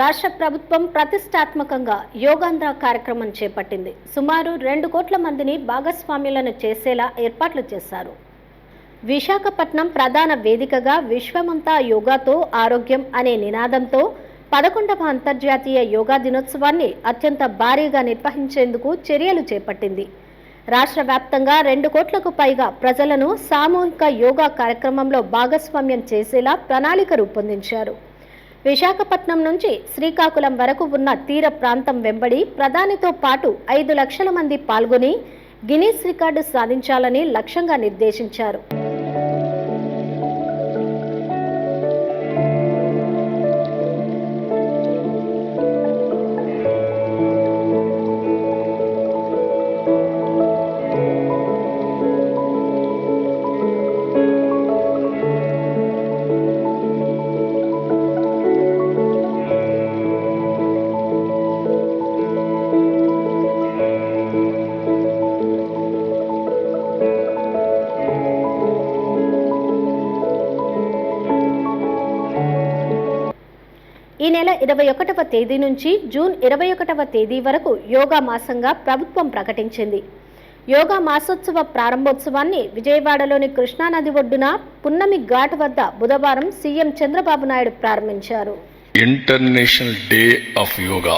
రాష్ట్ర ప్రభుత్వం ప్రతిష్టాత్మకంగా యోగాంధ్ర కార్యక్రమం చేపట్టింది. సుమారు రెండు కోట్ల మందిని భాగస్వామ్యులను చేసేలా ఏర్పాట్లు చేశారు. విశాఖపట్నం ప్రధాన వేదికగా విశ్వమంతా యోగాతో ఆరోగ్యం అనే నినాదంతో పదకొండవ అంతర్జాతీయ యోగా దినోత్సవాన్ని అత్యంత భారీగా నిర్వహించేందుకు చర్యలు చేపట్టింది. రాష్ట్ర వ్యాప్తంగా రెండు కోట్లకు పైగా ప్రజలను సామూహిక యోగా కార్యక్రమంలో భాగస్వామ్యం చేసేలా ప్రణాళిక రూపొందించారు. విశాఖపట్నం నుంచి శ్రీకాకుళం వరకు ఉన్న తీర ప్రాంతం వెంబడి ప్రధానితో పాటు ఐదు లక్షల మంది పాల్గొని గిన్నీస్ రికార్డు సాధించాలని లక్ష్యంగా నిర్దేశించారు. ఈ నెల ఇరవై ఒకటవ తేదీ నుంచి జూన్ ఇరవై ఒకటవ తేదీ వరకు యోగా మాసంగా ప్రభుత్వం ప్రకటించింది. యోగా మాసోత్సవ ప్రారంభోత్సవాన్ని విజయవాడలోని కృష్ణానది ఒడ్డున పున్నమి ఘాట్ వద్ద బుధవారం సీఎం చంద్రబాబు నాయుడు ప్రారంభించారు. ఇంటర్నేషనల్ డే ఆఫ్ యోగా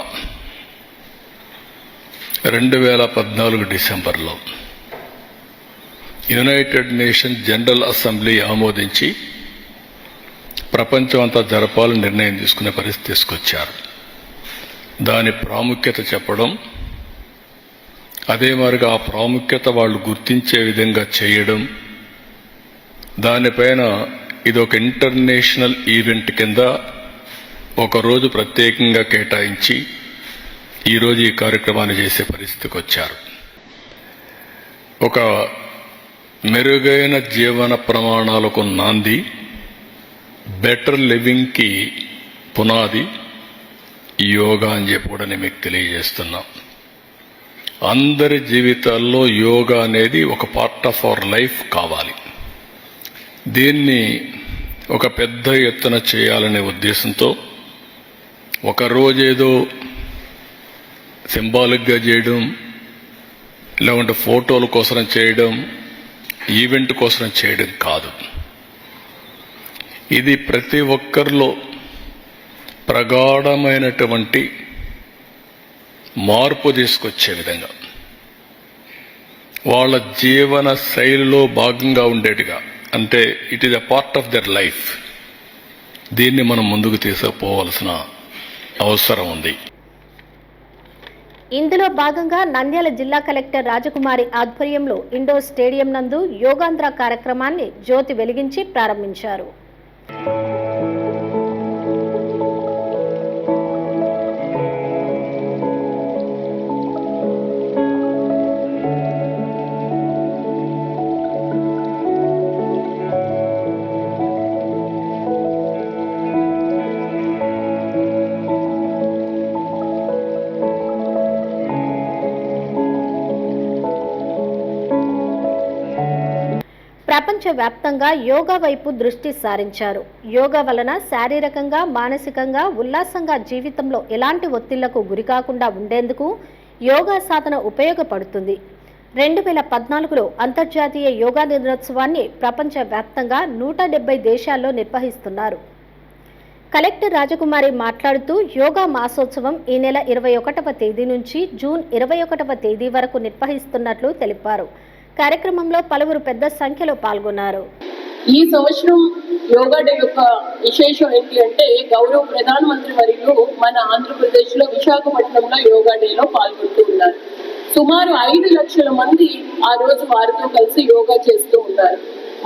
రెండు వేల పద్నాలుగు డిసెంబర్లో. యునైటెడ్ నేషన్ జనరల్ అసెంబ్లీ ఆమోదించి ప్రపంచం అంతా జరపాలని నిర్ణయం తీసుకునే పరిస్థితి తీసుకొచ్చారు. దాని ప్రాముఖ్యత చెప్పడం అదే మరిగా ఆ ప్రాముఖ్యత వాళ్ళు గుర్తించే విధంగా చేయడం దానిపైన ఇది ఒక ఇంటర్నేషనల్ ఈవెంట్ కింద ఒకరోజు ప్రత్యేకంగా కేటాయించి ఈరోజు ఈ కార్యక్రమాన్ని చేసే పరిస్థితికి వచ్చారు. ఒక మెరుగైన జీవన ప్రమాణాలకు నాంది బెటర్ లివింగ్కి పునాది యోగా అని చెప్పి కూడా నేను మీకు తెలియజేస్తున్నాం. అందరి జీవితాల్లో యోగా అనేది ఒక పార్ట్ ఆఫ్ అవర్ లైఫ్ కావాలి. దీన్ని ఒక పెద్ద ఎత్తున చేయాలనే ఉద్దేశంతో ఒక రోజేదో సింబాలిక్గా చేయడం లేకుంటే ఫోటోల కోసం చేయడం ఈవెంట్ కోసం చేయడం కాదు. ఇది ప్రతి ఒక్కరిలో ప్రగాఢమైనటువంటి మార్పు తీసుకొచ్చే విధంగా వాళ్ళ జీవన శైలిలో భాగంగా ఉండేట్టుగా అంటే it is a part of their life దీన్ని మనం ముందుకు తీసుకుపోవాల్సిన అవసరం ఉంది. ఇందులో భాగంగా నంద్యాల జిల్లా కలెక్టర్ రాజకుమారి ఆధ్వర్యంలో ఇండోర్ స్టేడియం నందు యోగాంధ్ర కార్యక్రమాన్ని జ్యోతి వెలిగించి ప్రారంభించారు. thank you ప్రపంచవ్యాప్తంగా యోగా వైపు దృష్టి సారించారు. యోగా వలన శారీరకంగా మానసికంగా ఉల్లాసంగా జీవితంలో ఎలాంటి ఒత్తిళ్ళకు గురికాకుండా ఉండేందుకు యోగా సాధన ఉపయోగపడుతుంది. రెండు వేల పద్నాలుగులో అంతర్జాతీయ యోగా దినోత్సవాన్ని ప్రపంచవ్యాప్తంగా నూట డెబ్బై దేశాల్లో నిర్వహిస్తున్నారు. కలెక్టర్ రాజకుమారి మాట్లాడుతూ యోగా మాసోత్సవం ఈ నెల ఇరవై ఒకటవ తేదీ నుంచి జూన్ ఇరవై ఒకటవ తేదీ వరకు నిర్వహిస్తున్నట్లు తెలిపారు. కార్యక్రమంలో పలువురు పెద్ద సంఖ్యలో పాల్గొన్నారు. ఈ సంవత్సరం యోగా డే యొక్క విశేషం ఏంటి అంటే గౌరవ ప్రధానమంత్రి వర్యులు మన ఆంధ్రప్రదేశ్లో విశాఖపట్నంలో యోగా డేలో పాల్గొంటూ ఉన్నారు. సుమారు ఐదు లక్షల మంది ఆ రోజు వారితో కలిసి యోగా చేస్తూ ఉన్నారు.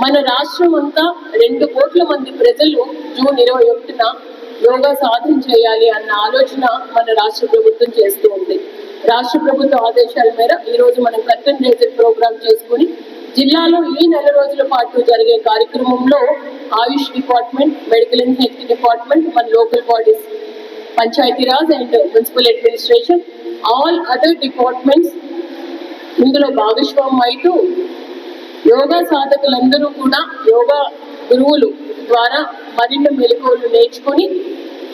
మన రాష్ట్రం అంతా రెండు కోట్ల మంది ప్రజలు జూన్ ఇరవై ఒకటిన యోగా సాధన చేయాలి అన్న ఆలోచన మన రాష్ట్ర ప్రభుత్వం చేస్తూ ఉంది. రాష్ట్ర ప్రభుత్వ ఆదేశాల మేర ఈ రోజు మనం కంటెంట్ రేజర్ ప్రోగ్రామ్ చేసుకుని జిల్లాలో ఈ నెల రోజుల పాటు జరిగే కార్యక్రమంలో AYUSH department medical and health department మన local bodies Panchayati Raj and municipal administration all other departments. ఇందులో భాగస్వామ్యం అవుతూ యోగా సాధకులందరూ కూడా యోగా గురువులు ద్వారా మరిన్ని మెలకువలు నేర్చుకొని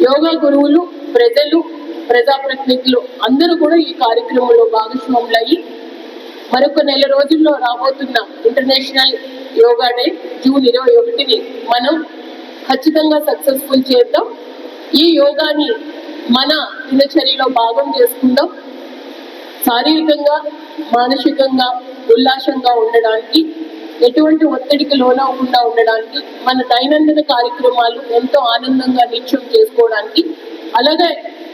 యోగా గురువులు ప్రజలు ప్రజాప్రతినిధులు అందరూ కూడా ఈ కార్యక్రమంలో భాగస్వాములయ్యి మరొక నెల రోజుల్లో రాబోతున్న ఇంటర్నేషనల్ యోగా డే జూన్ ఇరవై ఒకటిని మనం ఖచ్చితంగా సక్సెస్ఫుల్ చేద్దాం. ఈ యోగాని మన దినచర్యలో భాగం చేసుకుందాం. శారీరకంగా మానసికంగా ఉల్లాసంగా ఉండడానికి ఎటువంటి ఒత్తిడికి లోనవకుండా ఉండడానికి మన దైనందిన కార్యక్రమాలు ఎంతో ఆనందంగా నిత్యం చేసుకోవడానికి అలాగే